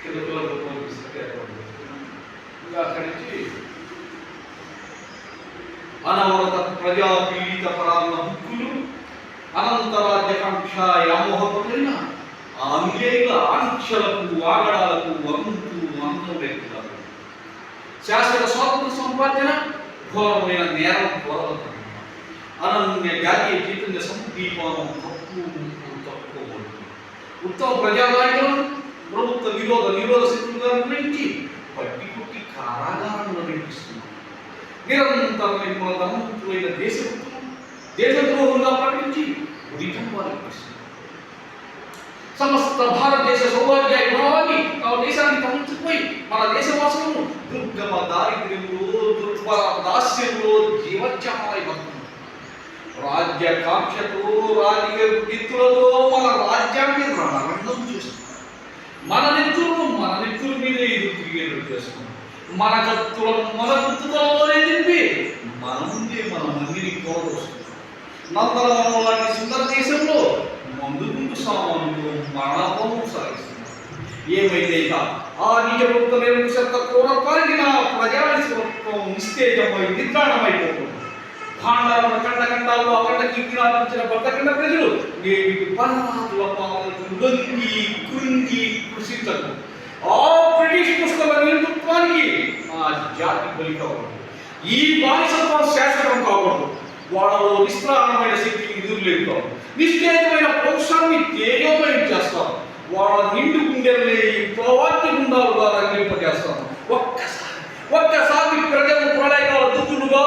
కింద పిల్లలతో పోలిస్తే ఇంకా అక్కడి నుంచి అనవరత ప్రజాపీడిత పరాన్న హక్కులు అనంతరాజ్యకాంక్ష వ్యామోహపరులైన ఆంక్షలకు ఆగడాలకు వంతు అందం వ్యక్తులకు శాశ్వత స్వాతంత్ర సంపాదన ఘోరమైన నేరం ఘోరత అనన్య జాతీయ చైతన్య సందీపానం తప్పు ఉత్తమ ప్రజానాయకులను ప్రభుత్వ విరోధ నిరోధ శక్తులుగా పట్టి కుట్టి కారాగారంలో నడిపిస్తున్నారు నిరంతరం మిమ్మల్ని ధనవంతులైన దేశభక్తులు దేశద్రోహంగా ప్రకటించి ఉదితం వారికి సమస్త భారతదేశ సౌభాగ్య భావాన్ని తమ దేశాన్ని తమచిపోయి మన దేశవాసులను దుర్గమ దారిద్ర్యంలో దుర్భర దాస్యంలో జీవత్యమై బతుకుతున్నారు రాజ్య కాంక్షతో రాజకీయ వృత్తులతో మన రాజ్యాన్ని రణరంగం చేస్తున్నాం మన నెత్తులను మన నెత్తుల మీద ఎదురు తిరిగేటట్టు చేస్తున్నాం మన కత్తులను మన గుర్తులలోనే తిప్పి మన ముందే మన మందిని కోరవస్తున్నాం నందనవనం లాంటి సుందర దేశంలో మందు ముందు సామాన్లు మరణాపము సాగిస్తున్నారు. ఏమైతే ఇక ఆ నిజభక్త నిర్మిషత్వ నిరంకుశత కోర కలిగిన ప్రజాస్వత్వం నిస్తేజమై నిద్రాణమైపోతుంది భాండాలను కండ కండాలు అకండ కీర్తినాపించిన బద్దకండ ప్రజలు నేటి పరమాతుల పాలనకు లొంగి కృంగి కృషించదు ఆ బ్రిటిష్ పుస్తక నేతృత్వానికి ఆ జాతి బలి కాకూడదు. ఈ బానిసత్వం శాశ్వతం కాకూడదు. వాళ్ళలో నిస్త్రాణమైన శక్తికి ఎదురు లేదు నిశ్చేతమైన పౌరుషాన్ని తేజోమయం చేస్తాం. వాళ్ళ నిండు గుండెల్ని ప్రవాతి ప్రవాక్య గుండాలుగా రంగింపజేస్తాం ఒక్కసారి ఒక్కసారి ప్రజలు ప్రళయకాల దుద్దులుగా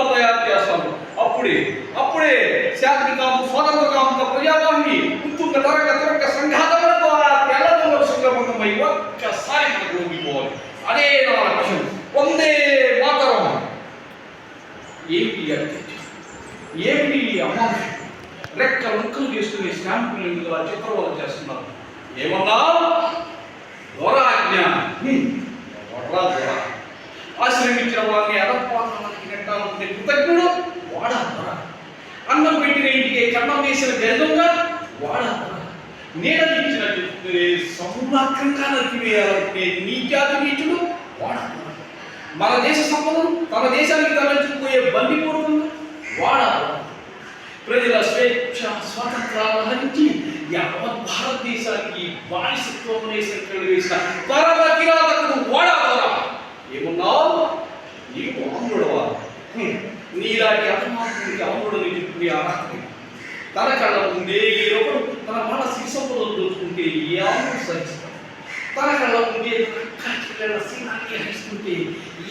ఈయన తయారు చేస్తాము. అప్పుడే అప్పుడే శాంతికాము స్వతంత్రకాము ప్రజావాహిని ఉత్తుంగ తరగ తరగ సంఘాతముల ద్వారా తెల్లదొంగల సంగమంగమై ఒక్కసారి మనకు ఊగిపోవాలి అదే నా లక్ష్యం. వందే మాతరం. ఏమిటి అంటే ఏమిటి ఈ అమాంశం రెక్క ముక్కలు చేసుకునే స్టాంపులు ఇందులో చిత్రవద చేస్తున్నారు? ఏమన్నా? దొరాజ్ఞ హ్మ్. దొరా దొర ఆశ్రమించిన వారిని అదపాతానికి నెట్టాలనుకునే కృతజ్ఞుడు వాడా దొర అన్నం పెట్టిన ఇంటికి కన్నం వేసిన గర్భంగా వాడా నీడనిచ్చిన సమూలాక్రంగా నరికివేయాలనుకునే నీచాతి నీచుడు వాడా మన దేశ సంపదను తమ దేశానికి తరలించుకుపోయే బందిపూర్వకంగా వాడా దొర ప్రజల స్వేచ్ఛ స్వాతంత్రాలు హరించి యావత్ భారతదేశానికి బానిసత్వం సంఖ్యలు వేసిన పరమ కిరాతకుడు ఓడావరా ఏమన్నావు నీవు అమ్ముడవా హ్మ్. నీలాంటి అపమాత్రుడికి అమ్ముడు చెప్పుకునే అర్హత తన కళ్ళ ముందే ఏ ఒకడు తన మన సంపదలు దోచుకుంటే ఏ సహిస్తాడు తన కళ్ళ ముందే కాకిళ్ళ సింహాన్ని హరిస్తుంటే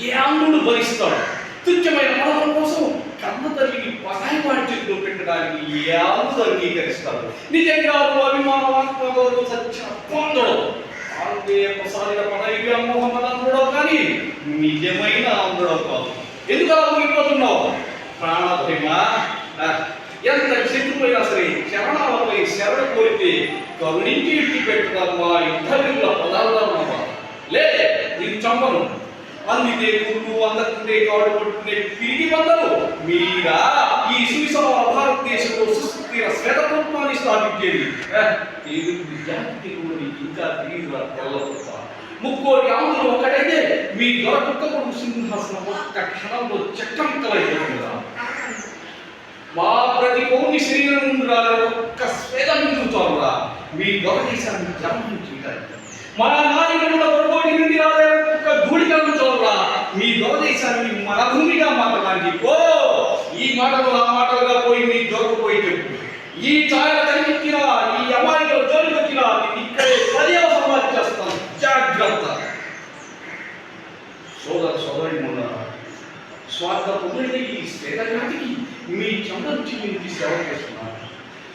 ఏ ఆంధ్రుడు భరిస్తాడు. తుచ్చమైన మనవల కోసం కన్న తల్లిని పరాయి చేతిలో పెట్టడానికి ఏ ఆంధ్రుడు అంగీకరిస్తాడు. నిజంగా నువ్వు అభిమానం ఆత్మగౌరవం సత్య పొందడు ఆంధ్రే పదవి కానీ నిజమైన ఆంధ్రుడో కాదు. ఎందుకు అలా ఊగిపోతున్నావు ప్రాణభయమ ఎంత శత్రువైనా సరే శరణాలపై శరణ కోరితే కరుణించి ఇట్టి పెట్టుదమ్మా యుద్ధ విరుల పదార్థమమ్మా లే నేను చంపను. అందితే కుళ్ళు అందకుంటే కాడు పట్టుకునే తిరిగి వందలు మీరా ఈ సువిసమ భారతదేశంలో సుస్థిర శ్వేతత్వాన్ని స్థాపించేది. ఏ, తెలుగు విద్యార్థి ఇంకా తిరిగి తెల్లవస్తా ముక్కోటి ఆములు ఒకటైతే మీ దొరకొక్క సింహాసనం ఒక్క క్షణంలో చక్కమిక్కలైపోతుందా మా ప్రతి పౌని శరీరం నుండి రాలే ఒక్క స్వేదం మిగులుతోందా మీ గౌరవేశాన్ని జన్మం చూడాలి మన నాయకుల పొరపాటి నుండి రాలే ఒక్క ధూళికలను చూడరా మీ గౌరవేశాన్ని మన భూమిగా మాట్లాడి ఓ ఈ మాటలు ఆ మాటలుగా పోయి మీ దొరకపోయి చెప్పు ఈ ఛాయల తగ్గించిన ఈ అమ్మాయి జోలికి వచ్చిన నేను ఇక్కడే సజీవ సమాధి చేస్తాను జాగ్రత్త సోదర సోదరి స్వార్థపరులైన ఈ శ్వేతజాతికి మీ మీరు చిందించి సేవ చేస్తున్నారు.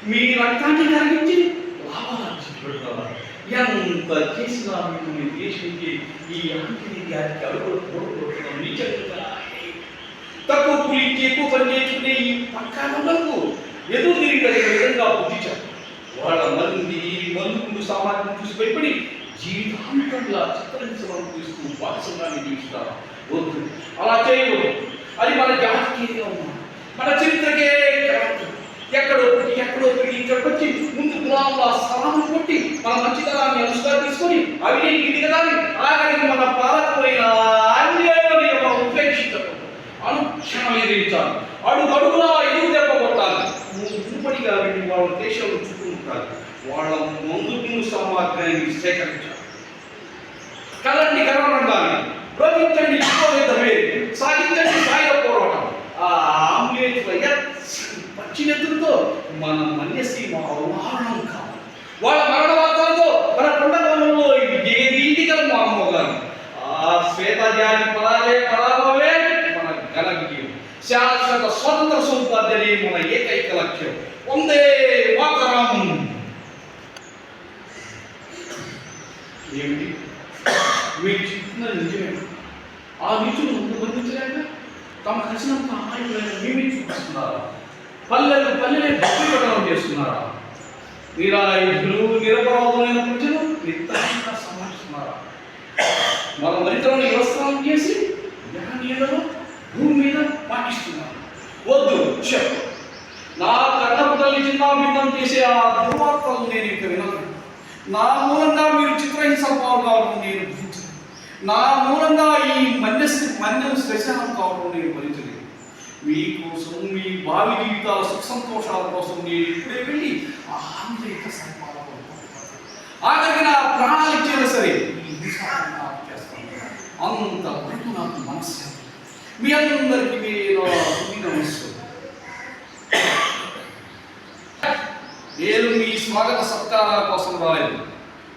మీ రక్తాన్ని కరిగించి లాభాలు పెడుతున్నారు ఎంత చేసినా మీకు మీ దేశానికి ఈ ఆంటీని జాతికి అడుగులు కోరుకుంటున్నాం నిజంగా తక్కువ కూలించి ఎక్కువ పని చేసుకునే ఈ పక్కాలకు ఎదురు తిరిగి విధంగా బుద్ధి చెప్పు వాళ్ళ మంది మందుకుండు సామాన్యం చూసి భయపడి జీవితాంతంగా చిత్రించడం చూస్తూ వాత్సల్యాన్ని చూస్తారు వద్దు. అలా చేయకూడదు. అది మన జాతీయంగా అవమానం. మన చరిత్రకే ఎక్కడో పెట్టి ఎక్కడో పెట్టి ఇక్కడికి వచ్చి ముందు గులాంలో స్థలాన్ని కొట్టి మన మంచితనాన్ని అనుసుగా తీసుకొని అవినీతి గిడిగదాన్ని ఆఖరికి మన పాలకపోయిన అన్యాయాన్ని మనం ఉపేక్షించకూడదు అనుక్షణం ఎదిరించాలి అడుగు అడుగులా ఎదురు దెబ్బ కొట్టాలి. మునుపడిగా వెళ్ళి వాళ్ళ దేశంలో చుట్టుముట్టాలి. వాళ్ళ ముందు సామాగ్రిని సేకరించాలి. కలండి కలవరంగాని రోగించండి యుద్ధమే సాగించండి సాయుధ పోరాటం. ఆ ఆంగ్లేయుల పచ్చినెత్తులతో మన మన్యసీమ అవమానం కావాలి. వాళ్ళ మరణ వార్తలతో మన కొండకాలంలో ఇది ఇంటికల మామోగాలి ఆ శ్వేతజాతి పరాజయ పరాభవే మన ఘన విజయం శాశ్వత స్వతంత్ర సంపాదనే మన ఏకైక లక్ష్యం. వందే మాతరం. ఏమిటి? మీరు చెప్తున్న నిజమే ఆ నిజం ముందు బంధించలేక తమ కసినంత అమాయకులైన మేమే చూపిస్తున్నారా? పల్లెలు పల్లెలే భక్తిపటనం చేస్తున్నారా? నిరాయుధులు నిరపరాధులైన ప్రజలు నిత్యంగా సంహరిస్తున్నారా? మన మరితలను వ్యవస్థలను చేసి నీళ్ళలో భూమి మీద పాటిస్తున్నారు. వద్దు చెప్పు. నా కన్నపు తల్లి చిన్నాభిన్నం చేసే ఆ దుర్వార్తలు నేను ఇక వినను. నా మూలంగా మీరు చిత్రహింసలు పాల్గొవడం నేను భరించను నా మూలంగా ఈ మన్య మన్యం శ్మశానం కావడం నేను భరించలేదు. మీకోసం మీ భావి జీవితాల సుఖ సంతోషాల కోసం నేను ఇప్పుడే వెళ్ళి ఆ సంపాదన ఆఖరికి నా ప్రాణాలు ఇచ్చేది సరే? అంత వరకు నాకు మనస్సు మీ అందరికీ మీరు నమస్సు నేను మీ స్వాగత సత్కారాల కోసం రాలేదు.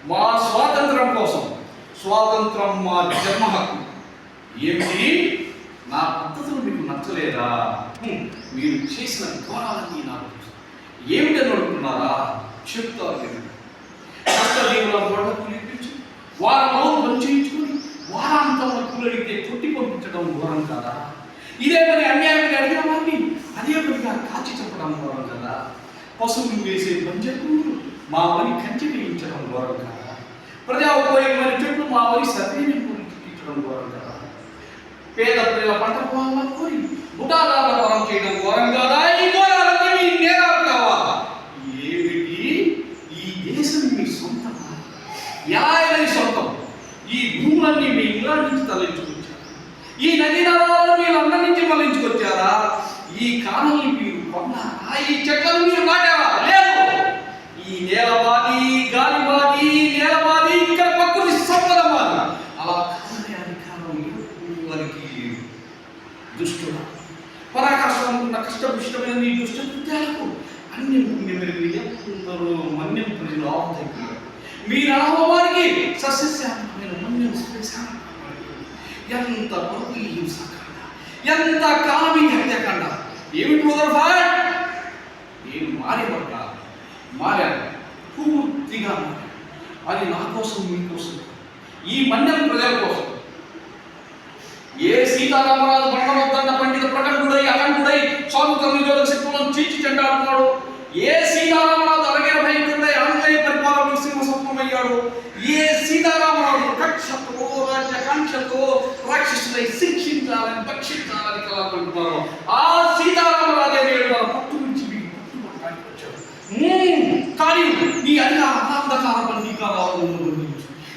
మా స్వాతంత్రం కోసం. స్వాతంత్రం మా జన్మ హక్కు. ఏమిటి? నా పద్ధతులు మీకు నచ్చలేదా? మీరు చేసిన ఘోరాలన్నీ నాకు ఏమిటని అడుగుతున్నారా? చెప్తారు మీరు కష్టజీవుల గొడవ పిలిపించి వారం రోజులు పని వారాంతంలో కూలడితే కొట్టి పంపించడం ఘోరం కదా. ఇదే పని అన్యాయంగా అడిగిన వారిని అదే పనిగా కాచి చెప్పడం ఘోరం కదా. పశువులు వేసే పంజకులు మా పని కంచి వేయించడం ఘోరం కదా. ప్రజా చెట్లు మా వరి సత్యని చూపించడం ఘోరం కదా పేద ప్రజల పంట పొలాలను కోరి బుటాదారుల చేయడం ఘోరం కాదా ఈ ఘోరాలన్నీ మీ నేరాలు కావాలా. ఏమిటి? ఈ దేశం మీ సొంతం ఎలా సొంతం. ఈ భూములన్నీ మీ ఇంగ్లాండ్ నుంచి తరలించుకొచ్చారు. ఈ నదీ నదాలను మీరు అందరి నుంచి మళ్ళించుకొచ్చారా ఈ కానుల్ని మీరు కొన్నారా ఈ చెట్లను మీరు నాటారా లేదు ఈ నేల బాది గాలి బాది నేల బాది ఇక్కడ ప్రకృతి సంపద బాది అలా కాదనే అధికారం ఎవరికి లేదు దుష్టుల పరాకాశం ఉన్న కష్టపుష్టమైన నీ దుష్ట కృత్యాలకు అన్ని మెరుగు ఎందరో మన్యం ప్రజలు ఆహుతైపోయారు మీరు అనుభవానికి సస్యశ్యామమైన మన్యం శ్మశానం ఎంత కొరకు ఈ హింసకాండ ఎంత కాలం ఈ హత్యాకాండ ఏమిటి మొదలు నేను మారేవాడు కాదు మారాను పూర్తిగా మారాను అది నా కోసం మీ కోసం ఈ మన్యం ప్రజల కోసం. ఏ సీతారామరాజు బండమొద్దండ పండిత ప్రకండుడై అఖండుడై స్వాతంత్ర నిరోధక శక్తులను చీల్చి చెండాడుతున్నాడు? ఏ సీతారామరాజు స్వప్నమయ్యాడు ఏ సీతారామరాజు కక్షతో రాజ్యకాంక్షతో రాక్షసులై శిక్షించాలని భక్షించాలని కలగలుగుతున్నారు ఆ సీతారామరాజే నేడు తన పట్టు నుంచి మీకు పట్టుబట్టడానికి వచ్చాడు. కానీ నీ అన్న అనాంధకార నీ కావాలను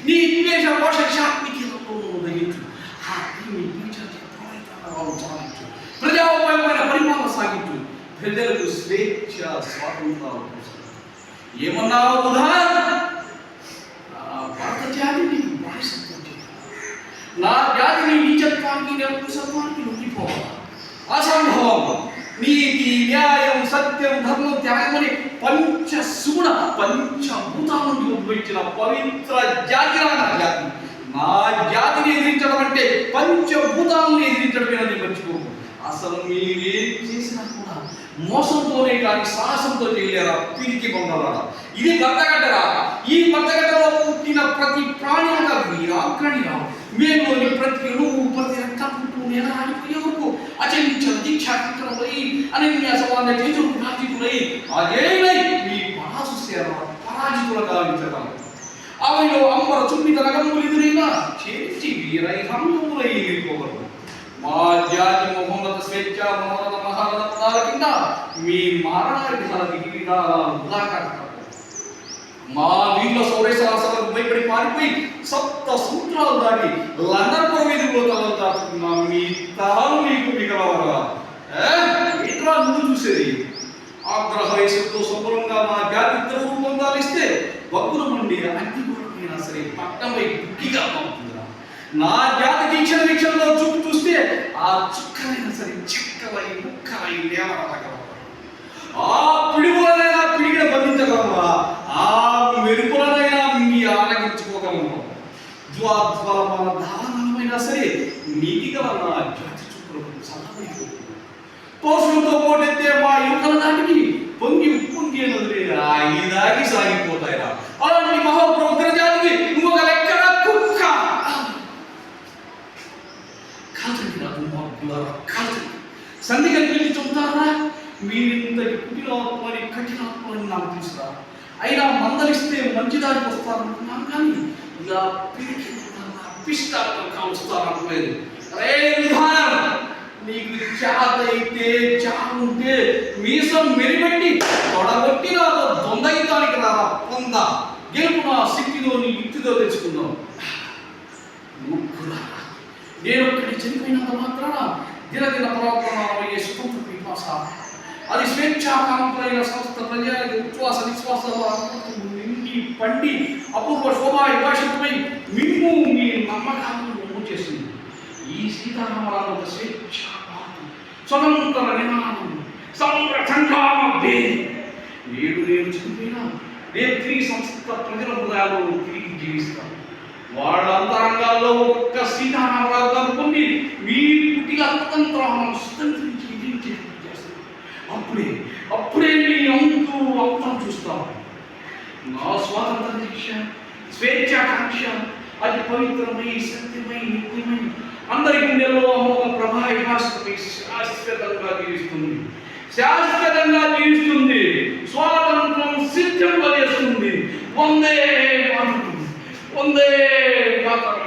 నీ ద్వేష మోష శాత్మికలను దయించు ప్రజాపరమైన పరిమాణం సాగించు. ప్రజలకు స్వేచ్ఛ స్వాతంత్రాలు కోసం ఏమన్నావు ఉదాహరణ? జాతిని బానిసత్వం నా జాతిని నీచత్వానికి నిరంకుశత్వానికి లొంగిపోవాలి అసంభవం. నీతి న్యాయం సత్యం ధర్మం త్యాగమని పంచ సుగుణ పంచభూతాల నుండి ఉద్భవించిన పవిత్ర జాతి నా జాతి. నా జాతిని ఎదిరించడం అంటే పంచభూతాలను ఎదిరించడమే అని మర్చిపోకు. అసలు మీరేం చేసినా కూడా మోసంతోనే కానీ సాహసంతో చేయలేరా? పిరికి బొమ్మలారా? ఇది బద్దగడ్డరా ఈ బద్దగడ్డలో పుట్టిన ప్రతి ప్రాణి ఒక వీరాగ్రణిరా మేలోని ప్రతి అణువు ప్రతి రక్త పుట్టు నేల ఆడిపోయే వరకు అచలించిన దీక్షాకృతులై అనన్య సమాన తేజు రాజితులై అదేనై మీ మనసు సేవ పరాజితుల గావించడం అవిలో అంబర చుమ్మిత రగములు ఎదురైనా చేర్చి వీరై హంగములై వెళ్ళిపోగలరు మా జాతి మొహమ్మద్ స్వేచ్ఛ మహోన్నత మహారత్నాల కింద మీ మారణానికి ఉదాహరణ మా వీళ్ళ సౌరేశ్వరాసలకు భయపడి పారిపోయి సప్త సూత్రాలు దాటి లండన్ ప్రవేదిలో తలలు దాచుకున్నా మీ తరాలు మీకు మిగలవరా? ఇట్లా నువ్వు చూసేది? ఆగ్రహ వయసుతో శుభ్రంగా మా జాతి ఇద్దరు పొందాలిస్తే ఇస్తే నుండి అగ్ని కొరకైనా సరే పట్టమై బుక్కిగా పంపుతుందా నా జాతి దీక్షణ దీక్షణలో చూపు చూస్తే ఆ చుక్కలైనా సరే చిక్కలై ముక్కలై లేవరగలవా ఆ పిడుగులైనా కాల్చండి నా వెళ్ళి చెబుతారా మీరింత కల్పించి చెబుతారా మీరింతటి కుటిలాత్మని కఠినాత్మని నాకు తెలుసురా అయినా మందలిస్తే మంచి దారికి వస్తారనుకున్నాను కానీ ఇలా పిరికి పిష్టాత్మకంగా వస్తారనుకోలేదు రే విధానం నీకు చేత అయితే చావుంటే మీసం మెరిపెట్టి తొడగొట్టి రాదా దొందయితానికి రాదా పొంద గెలుపు నా శక్తితో నీ యుక్తితో తెచ్చుకుందాం మూర్ఖులారా. నేను ఒక్కడి చనిపోయినంత మాత్రాన దినదిన ప్రవర్తనమయ్యే స్వతంత్ర విశ్వాస. అది స్వేచ్ఛాకాంతులైన సంస్థ ప్రజలకు ఉచ్ఛ్వాస విశ్వాసాల నిండి పండి అపూర్వ శోభా విభాషితమై మిమ్ము మీ నమ్మకాలను ఒమ్ము చేసింది ఈ సీతారామరాజు ఒక స్వేచ్ఛాపాతం స్వతంత్ర నినాదం సంఘామ నేడు నేను చనిపోయినా నేను తిరిగి సంస్థ ప్రజల హృదయాల్లో తిరిగి జీవిస్తాను. వాళ్ళంతరంగాల్లో ఒక్క సీతారామరాజు అనుకుని మీ పుట్టిగా అతంత్రం స్వతంత్రించి విధించే అప్పుడే అప్పుడే మీ అంతు అంతం చూస్తాం. నా స్వాతంత్ర దీక్ష స్వేచ్ఛాకాంక్ష అది పవిత్రమై సత్యమై నిత్యమై అందరి గుండెల్లో అమోఘ ప్రభా శాశ్వతంగా జీవిస్తుంది. శాశ్వతంగా జీవిస్తుంది. స్వాతంత్రం సిద్ధం చేస్తుంది. వందే మాతరం 원대 마다